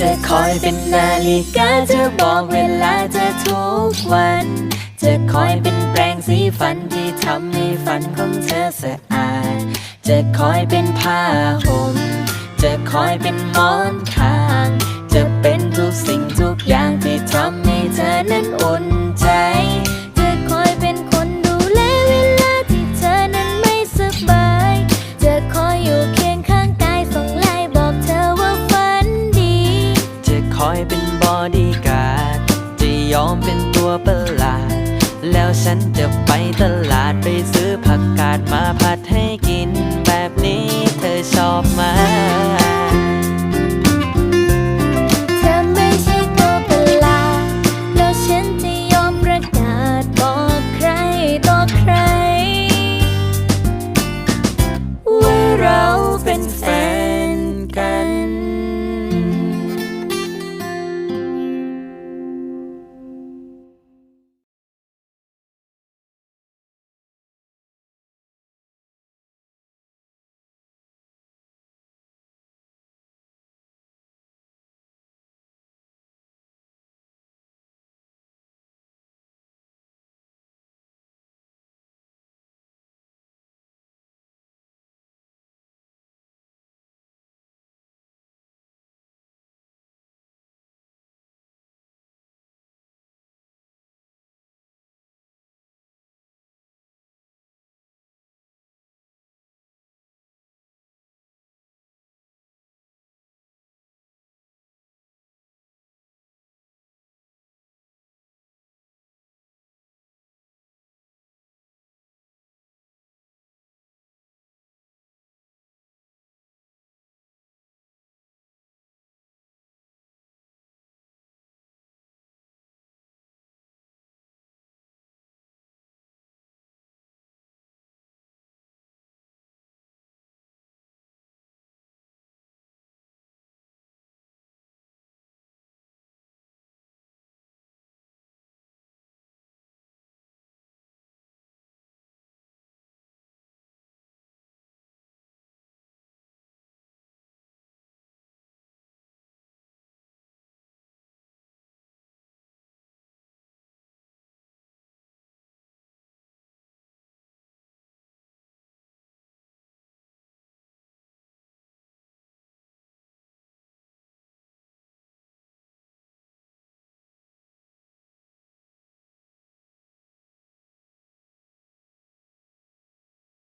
จะคอยเป็นนาฬิกาจะบอกเวลาเธอทุกวัน จะคอยเป็นแปรงสีฟันที่ทำให้ฟันของเธอสะอาด จะคอยเป็นผ้าห่มจะคอยเป็นหมอนข้าง กาดจะยอมเป็นตัวประหลาด แล้วฉันจะไปตลาดไปซื้อผักกาดมาผัดให้